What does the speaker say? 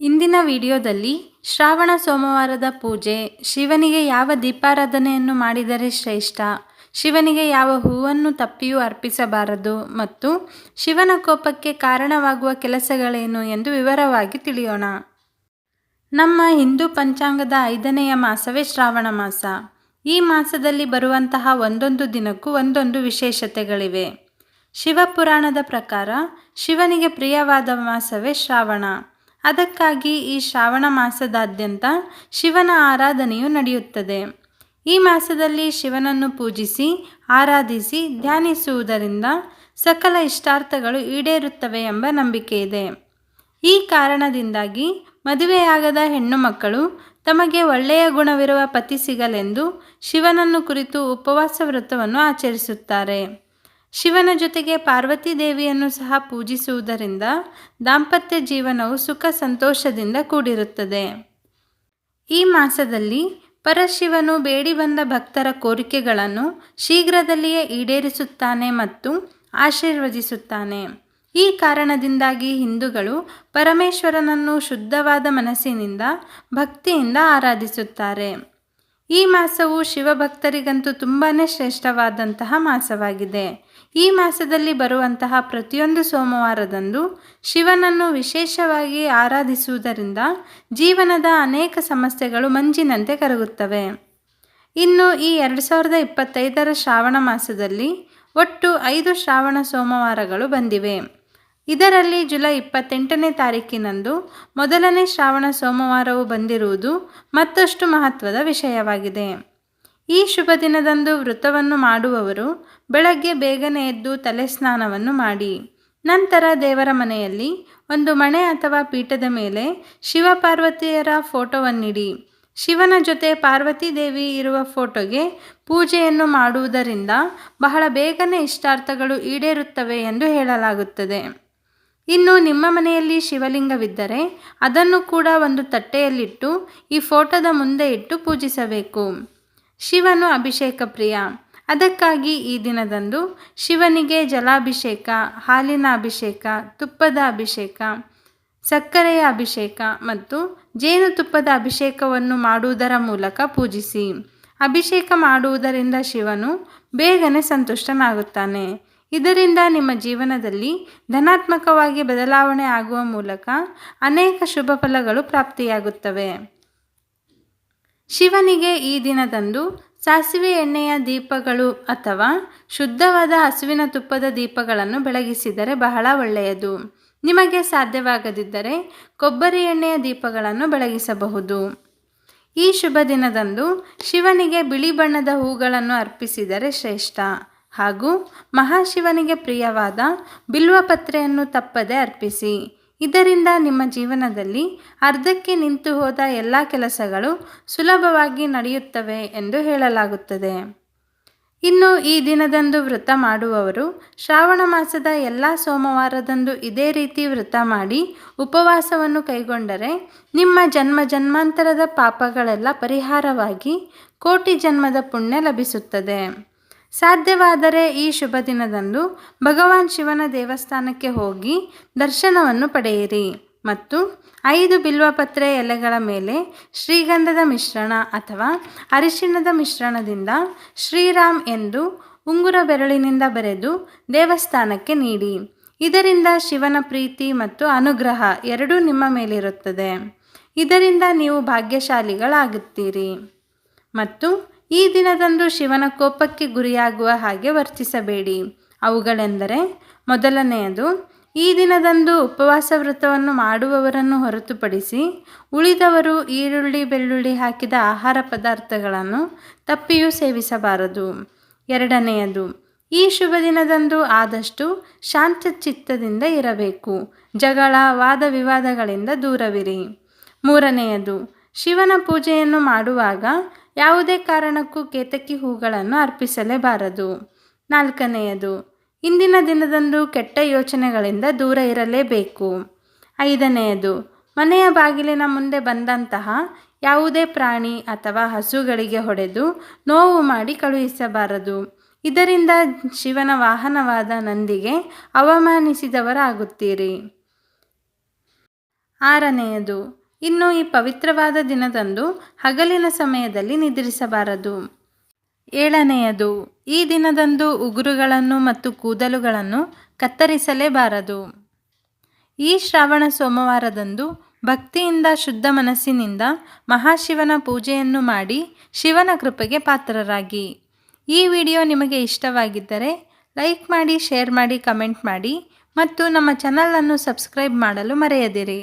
ಇಂದಿನ ವಿಡಿಯೋದಲ್ಲಿ ಶ್ರಾವಣ ಸೋಮವಾರದ ಪೂಜೆ, ಶಿವನಿಗೆ ಯಾವ ದೀಪಾರಾಧನೆಯನ್ನು ಮಾಡಿದರೆ ಶ್ರೇಷ್ಠ, ಶಿವನಿಗೆ ಯಾವ ಹೂವನ್ನು ತಪ್ಪಿಯೂ ಅರ್ಪಿಸಬಾರದು ಮತ್ತು ಶಿವನ ಕೋಪಕ್ಕೆ ಕಾರಣವಾಗುವ ಕೆಲಸಗಳೇನು ಎಂದು ವಿವರವಾಗಿ ತಿಳಿಯೋಣ. ನಮ್ಮ ಹಿಂದೂ ಪಂಚಾಂಗದ ಐದನೆಯ ಮಾಸವೇ ಶ್ರಾವಣ ಮಾಸ. ಈ ಮಾಸದಲ್ಲಿ ಬರುವಂತಹ ಒಂದೊಂದು ದಿನಕ್ಕೂ ಒಂದೊಂದು ವಿಶೇಷತೆಗಳಿವೆ. ಶಿವಪುರಾಣದ ಪ್ರಕಾರ ಶಿವನಿಗೆ ಪ್ರಿಯವಾದ ಮಾಸವೇ ಶ್ರಾವಣ. ಅದಕ್ಕಾಗಿ ಈ ಶ್ರಾವಣ ಮಾಸದಾದ್ಯಂತ ಶಿವನ ಆರಾಧನೆಯು ನಡೆಯುತ್ತದೆ. ಈ ಮಾಸದಲ್ಲಿ ಶಿವನನ್ನು ಪೂಜಿಸಿ, ಆರಾಧಿಸಿ, ಧ್ಯಾನಿಸುವುದರಿಂದ ಸಕಲ ಇಷ್ಟಾರ್ಥಗಳು ಈಡೇರುತ್ತವೆ ಎಂಬ ನಂಬಿಕೆ ಇದೆ. ಈ ಕಾರಣದಿಂದಾಗಿ ಮದುವೆಯಾಗದ ಹೆಣ್ಣು ಮಕ್ಕಳು ತಮಗೆ ಒಳ್ಳೆಯ ಗುಣವಿರುವ ಪತಿ ಸಿಗಲೆಂದು ಶಿವನನ್ನು ಕುರಿತು ಉಪವಾಸ ವ್ರತವನ್ನು ಆಚರಿಸುತ್ತಾರೆ. ಶಿವನ ಜೊತೆಗೆ ಪಾರ್ವತಿ ದೇವಿಯನ್ನು ಸಹ ಪೂಜಿಸುವುದರಿಂದ ದಾಂಪತ್ಯ ಜೀವನವು ಸುಖ ಸಂತೋಷದಿಂದ ಕೂಡಿರುತ್ತದೆ. ಈ ಮಾಸದಲ್ಲಿ ಪರಶಿವನು ಬೇಡಿ ಬಂದ ಭಕ್ತರ ಕೋರಿಕೆಗಳನ್ನು ಶೀಘ್ರದಲ್ಲಿಯೇ ಈಡೇರಿಸುತ್ತಾನೆ ಮತ್ತು ಆಶೀರ್ವದಿಸುತ್ತಾನೆ. ಈ ಕಾರಣದಿಂದಾಗಿ ಹಿಂದೂಗಳು ಪರಮೇಶ್ವರನನ್ನು ಶುದ್ಧವಾದ ಮನಸ್ಸಿನಿಂದ, ಭಕ್ತಿಯಿಂದ ಆರಾಧಿಸುತ್ತಾರೆ. ಈ ಮಾಸವು ಶಿವಭಕ್ತರಿಗಂತೂ ತುಂಬಾ ಶ್ರೇಷ್ಠವಾದಂತಹ ಮಾಸವಾಗಿದೆ. ಈ ಮಾಸದಲ್ಲಿ ಬರುವಂತಹ ಪ್ರತಿಯೊಂದು ಸೋಮವಾರದಂದು ಶಿವನನ್ನು ವಿಶೇಷವಾಗಿ ಆರಾಧಿಸುವುದರಿಂದ ಜೀವನದ ಅನೇಕ ಸಮಸ್ಯೆಗಳು ಮಂಜಿನಂತೆ ಕರಗುತ್ತವೆ. ಇನ್ನು ಈ ಎರಡು ಸಾವಿರದ ಇಪ್ಪತ್ತೈದರ ಶ್ರಾವಣ ಮಾಸದಲ್ಲಿ ಒಟ್ಟು ಐದು ಶ್ರಾವಣ ಸೋಮವಾರಗಳು ಬಂದಿವೆ. ಇದರಲ್ಲಿ ಜುಲೈ ಇಪ್ಪತ್ತೆಂಟನೇ ತಾರೀಕಿನಂದು ಮೊದಲನೇ ಶ್ರಾವಣ ಸೋಮವಾರವು ಬಂದಿರುವುದು ಮತ್ತಷ್ಟು ಮಹತ್ವದ ವಿಷಯವಾಗಿದೆ. ಈ ಶುಭ ದಿನದಂದು ವೃತವನ್ನು ಮಾಡುವವರು ಬೆಳಗ್ಗೆ ಬೇಗನೆ ಎದ್ದು ತಲೆ ಸ್ನಾನವನ್ನು ಮಾಡಿ. ನಂತರ ದೇವರ ಮನೆಯಲ್ಲಿ ಒಂದು ಮಣೆ ಅಥವಾ ಪೀಠದ ಮೇಲೆ ಶಿವಪಾರ್ವತಿಯರ ಫೋಟೋವನ್ನಿಡಿ. ಶಿವನ ಜೊತೆ ಪಾರ್ವತಿ ದೇವಿ ಇರುವ ಫೋಟೋಗೆ ಪೂಜೆಯನ್ನು ಮಾಡುವುದರಿಂದ ಬಹಳ ಬೇಗನೆ ಇಷ್ಟಾರ್ಥಗಳು ಈಡೇರುತ್ತವೆ ಎಂದು ಹೇಳಲಾಗುತ್ತದೆ. ಇನ್ನು ನಿಮ್ಮ ಮನೆಯಲ್ಲಿ ಶಿವಲಿಂಗವಿದ್ದರೆ ಅದನ್ನು ಕೂಡ ಒಂದು ತಟ್ಟೆಯಲ್ಲಿಟ್ಟು ಈ ಫೋಟೋದ ಮುಂದೆ ಇಟ್ಟು ಪೂಜಿಸಬೇಕು. ಶಿವನು ಅಭಿಷೇಕ ಪ್ರಿಯ. ಅದಕ್ಕಾಗಿ ಈ ದಿನದಂದು ಶಿವನಿಗೆ ಜಲಾಭಿಷೇಕ, ಹಾಲಿನ ಅಭಿಷೇಕ, ತುಪ್ಪದ ಅಭಿಷೇಕ, ಸಕ್ಕರೆಯ ಅಭಿಷೇಕ ಮತ್ತು ಜೇನುತುಪ್ಪದ ಅಭಿಷೇಕವನ್ನು ಮಾಡುವುದರ ಮೂಲಕ ಪೂಜಿಸಿ. ಅಭಿಷೇಕ ಮಾಡುವುದರಿಂದ ಶಿವನು ಬೇಗನೆ ಸಂತುಷ್ಟನಾಗುತ್ತಾನೆ. ಇದರಿಂದ ನಿಮ್ಮ ಜೀವನದಲ್ಲಿ ಧನಾತ್ಮಕವಾಗಿ ಬದಲಾವಣೆ ಆಗುವ ಮೂಲಕ ಅನೇಕ ಶುಭ ಫಲಗಳು ಪ್ರಾಪ್ತಿಯಾಗುತ್ತವೆ. ಶಿವನಿಗೆ ಈ ದಿನದಂದು ಸಾಸಿವೆ ಎಣ್ಣೆಯ ದೀಪಗಳು ಅಥವಾ ಶುದ್ಧವಾದ ಹಸುವಿನ ತುಪ್ಪದ ದೀಪಗಳನ್ನು ಬೆಳಗಿಸಿದರೆ ಬಹಳ ಒಳ್ಳೆಯದು. ನಿಮಗೆ ಸಾಧ್ಯವಾಗದಿದ್ದರೆ ಕೊಬ್ಬರಿ ಎಣ್ಣೆಯ ದೀಪಗಳನ್ನು ಬೆಳಗಿಸಬಹುದು. ಈ ಶುಭ ದಿನದಂದು ಶಿವನಿಗೆ ಬಿಳಿ ಬಣ್ಣದ ಹೂಗಳನ್ನು ಅರ್ಪಿಸಿದರೆ ಶ್ರೇಷ್ಠ. ಹಾಗೂ ಮಹಾಶಿವನಿಗೆ ಪ್ರಿಯವಾದ ಬಿಲ್ವಪತ್ರೆಯನ್ನು ತಪ್ಪದೆ ಅರ್ಪಿಸಿ. ಇದರಿಂದ ನಿಮ್ಮ ಜೀವನದಲ್ಲಿ ಅರ್ಧಕ್ಕೆ ನಿಂತು ಹೋದ ಎಲ್ಲ ಕೆಲಸಗಳು ಸುಲಭವಾಗಿ ನಡೆಯುತ್ತವೆ ಎಂದು ಹೇಳಲಾಗುತ್ತದೆ. ಇನ್ನು ಈ ದಿನದಂದು ವ್ರತ ಮಾಡುವವರು ಶ್ರಾವಣ ಮಾಸದ ಎಲ್ಲ ಸೋಮವಾರದಂದು ಇದೇ ರೀತಿ ವ್ರತ ಮಾಡಿ ಉಪವಾಸವನ್ನು ಕೈಗೊಂಡರೆ ನಿಮ್ಮ ಜನ್ಮ ಜನ್ಮಾಂತರದ ಪಾಪಗಳೆಲ್ಲ ಪರಿಹಾರವಾಗಿ ಕೋಟಿ ಜನ್ಮದ ಪುಣ್ಯ ಲಭಿಸುತ್ತದೆ. ಸಾಧ್ಯವಾದರೆ ಈ ಶುಭ ದಿನದಂದು ಭಗವಾನ್ ಶಿವನ ದೇವಸ್ಥಾನಕ್ಕೆ ಹೋಗಿ ದರ್ಶನವನ್ನು ಪಡೆಯಿರಿ. ಮತ್ತು ಐದು ಬಿಲ್ವಪತ್ರೆ ಎಲೆಗಳ ಮೇಲೆ ಶ್ರೀಗಂಧದ ಮಿಶ್ರಣ ಅಥವಾ ಅರಿಶಿಣದ ಮಿಶ್ರಣದಿಂದ ಶ್ರೀರಾಮ್ ಎಂದು ಉಂಗುರ ಬೆರಳಿನಿಂದ ಬರೆದು ದೇವಸ್ಥಾನಕ್ಕೆ ನೀಡಿ. ಇದರಿಂದ ಶಿವನ ಪ್ರೀತಿ ಮತ್ತು ಅನುಗ್ರಹ ಎರಡೂ ನಿಮ್ಮ ಮೇಲಿರುತ್ತದೆ. ಇದರಿಂದ ನೀವು ಭಾಗ್ಯಶಾಲಿಗಳಾಗುತ್ತೀರಿ. ಮತ್ತು ಈ ದಿನದಂದು ಶಿವನ ಕೋಪಕ್ಕೆ ಗುರಿಯಾಗುವ ಹಾಗೆ ವರ್ತಿಸಬೇಡಿ. ಅವುಗಳೆಂದರೆ, ಮೊದಲನೆಯದು, ಈ ದಿನದಂದು ಉಪವಾಸ ವ್ರತವನ್ನು ಮಾಡುವವರನ್ನು ಹೊರತುಪಡಿಸಿ, ಉಳಿದವರು ಈರುಳ್ಳಿ ಬೆಳ್ಳುಳ್ಳಿ ಹಾಕಿದ ಆಹಾರ ಪದಾರ್ಥಗಳನ್ನು ತಪ್ಪಿಯೂ ಸೇವಿಸಬಾರದು. ಎರಡನೆಯದು, ಈ ಶುಭ ದಿನದಂದು ಆದಷ್ಟು ಶಾಂತ ಚಿತ್ತದಿಂದ ಇರಬೇಕು. ಜಗಳ, ವಾದ ವಿವಾದಗಳಿಂದ ದೂರವಿರಿ. ಮೂರನೆಯದು, ಶಿವನ ಪೂಜೆಯನ್ನು ಮಾಡುವಾಗ ಯಾವುದೇ ಕಾರಣಕ್ಕೂ ಕೇತಕಿ ಹೂಗಳನ್ನು ಅರ್ಪಿಸಲೇಬಾರದು. ನಾಲ್ಕನೆಯದು, ಇಂದಿನ ದಿನದಂದು ಕೆಟ್ಟ ಯೋಚನೆಗಳಿಂದ ದೂರ ಇರಲೇಬೇಕು. ಐದನೆಯದು, ಮನೆಯ ಬಾಗಿಲಿನ ಮುಂದೆ ಬಂದಂತಹ ಯಾವುದೇ ಪ್ರಾಣಿ ಅಥವಾ ಹಸುಗಳಿಗೆ ಹೊಡೆದು ನೋವು ಮಾಡಿ ಕಳುಹಿಸಬಾರದು. ಇದರಿಂದ ಶಿವನ ವಾಹನವಾದ ನಂದಿಗೆ ಅವಮಾನಿಸಿದವರಾಗುತ್ತೀರಿ. ಆರನೆಯದು ಇನ್ನು ಈ ಪವಿತ್ರವಾದ ದಿನದಂದು ಹಗಲಿನ ಸಮಯದಲ್ಲಿ ನಿದ್ರಿಸಬಾರದು. ಏಳನೆಯದು, ಈ ದಿನದಂದು ಉಗುರುಗಳನ್ನು ಮತ್ತು ಕೂದಲುಗಳನ್ನು ಕತ್ತರಿಸಲೇಬಾರದು. ಈ ಶ್ರಾವಣ ಸೋಮವಾರದಂದು ಭಕ್ತಿಯಿಂದ, ಶುದ್ಧ ಮನಸ್ಸಿನಿಂದ ಮಹಾಶಿವನ ಪೂಜೆಯನ್ನು ಮಾಡಿ ಶಿವನ ಕೃಪೆಗೆ ಪಾತ್ರರಾಗಿ. ಈ ವಿಡಿಯೋ ನಿಮಗೆ ಇಷ್ಟವಾಗಿದ್ದರೆ ಲೈಕ್ ಮಾಡಿ, ಶೇರ್ ಮಾಡಿ, ಕಮೆಂಟ್ ಮಾಡಿ ಮತ್ತು ನಮ್ಮ ಚಾನಲನ್ನು ಸಬ್ಸ್ಕ್ರೈಬ್ ಮಾಡಲು ಮರೆಯದಿರಿ.